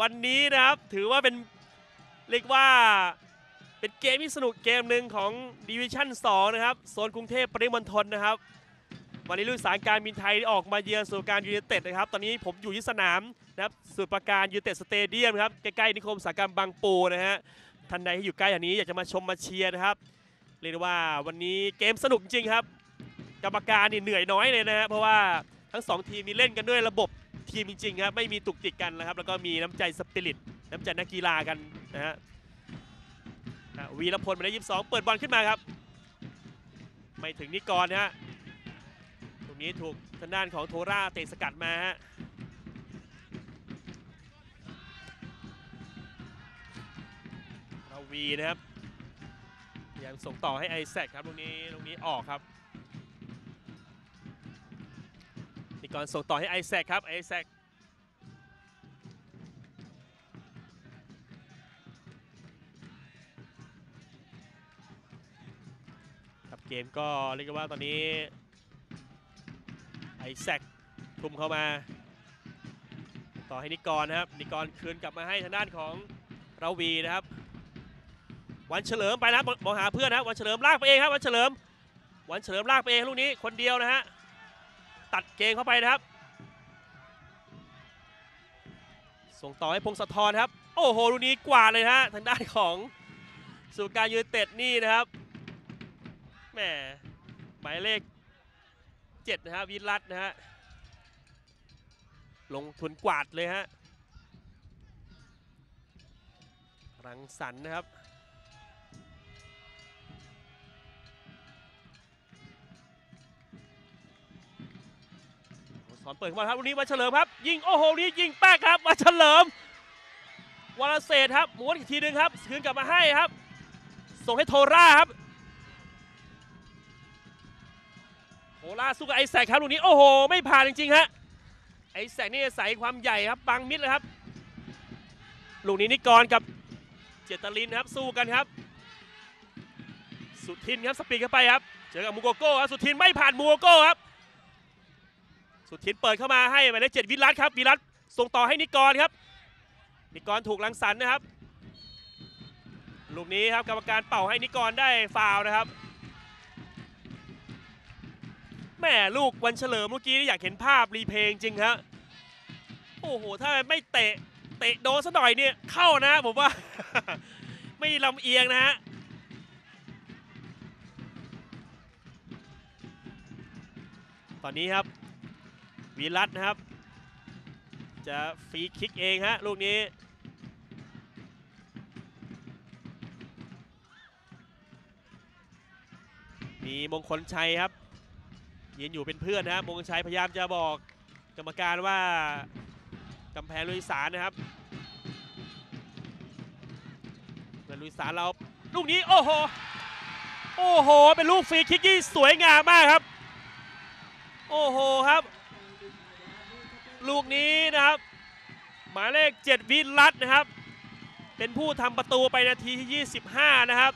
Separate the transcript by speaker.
Speaker 1: วันนี้นะครับถือว่าเป็นเรียกว่าเป็นเกมที่สนุกเกมหนึ่งของดิวิชั่น 2 นะครับโซนกรุงเทพปริมณฑลนะครับ วันนี้ลูกสารการบินไทยออกมาเยือนสู่การยูเนเต็ดนะครับ ตอนนี้ผมอยู่ที่สนามนะครับสุดประการยูเนเต็ดสเตเดียมครับ ใกล้ๆนิคมอุตสาหกรรมบางปูนะฮะท่านใดที่อยู่ใกล้อย่างนี้อยากจะมาชมมาเชียร์นะครับเรียกว่าวันนี้เกมสนุกจริงครับ กรรมการนี่เหนื่อยน้อยเลยนะฮะเพราะว่าทั้งสองทีมนี่เล่นกันด้วยระบบ ทีมจริงๆครับไม่มีตุกติกกันนะครับ แล้วก็มีน้ำใจสปิริตน้ำใจนักกีฬากันนะฮะวีรพลมายเลข22เปิดบอลขึ้นมาครับ ไม่ถึงนิกรนะฮะตรงนี้ถูกทางด้านของโทราเตะสกัดมาฮะเราวีนะครับพยายามส่งต่อให้ไอแซคครับตรงนี้ตรงนี้ออกครับ นิกรส่งต่อให้ไอแซคครับไอแซคครับเกมก็เรียกว่าตอนนี้ไอแซคทุ่มเข้ามา ต่อให้นิกรนะครับ นิกรคืนกลับมาให้ทางด้านของเราวีนะครับ วันเฉลิมไปนะมองหาเพื่อนนะวันเฉลิมลากไปเองครับวันเฉลิม วันเฉลิมลากไปเองลูกนี้คนเดียวนะฮะ ตัดเกมเข้าไปนะครับ ส่งต่อให้พงศธรครับ โอ้โหลูกนี้กวาดเลยฮะทางด้านของสุการยูไนเต็ดนี่นะครับแหมหมายเลข7นะฮะวิรัตนะฮะลงทุนกวาดเลยฮะรังสรรค์นะครับ อนเปิดเข้ามาครับลูกนี้วันเฉลิมครับ ยิงโอ้โหนี่ยิงแป๊กครับวันเฉลิมวรเศษครับม้วนอีกทีหนึงครับคืนกลับมาให้ครับ ส่งให้โทราครับโทราสู้กับไอแซคครับลูกนี้โอ้โห ไม่ผ่านจริงๆฮะไอแซคนี่ใส่ความใหญ่ครับบังมิดเลยครับลูกนี้นิกรกับเจตลินครับสู้กันครับ สุทินครับสปีดเข้าไปครับเจอกับมูโกโก้ครับสุทินไม่ผ่านมูโกโก้ครับ สุดทินเปิดเข้ามาให้หมายเลขเจ็ดวิรัตครับวิรัตส่งต่อให้นิกรครับ นิกรถูกลังสันนะครับลูกนี้ครับกรรมการเป่าให้นิกรได้ฟาวนะครับแม่ลูกวันเฉลิมเมื่อกี้อยากเห็นภาพรีเพลย์จริงครับโอ้โหถ้าไม่เตะเตะโดนซะหน่อยเนี่ยเข้านะผมว่า ไม่ลำเอียงนะฮะตอนนี้ครับ วีรัตนะครับ จะฟรีคิกเองฮะลูกนี้ มีมงคลชัยครับยืนอยู่เป็นเพื่อนนะครับมงคลชัยพยายามจะบอกกรรมการว่ากำแพงลุยสารนะครับเพื่อนลุยสารเราลูกนี้โอ้โหโอ้โห เป็นลูกฟรีคิกที่สวยงามมากครับ โอ้โหครับ ลูกนี้นะครับ หมายเลข 7 วิรัตนะครับ เป็นผู้ทำประตูไปนาทีที่ 25 นะครับ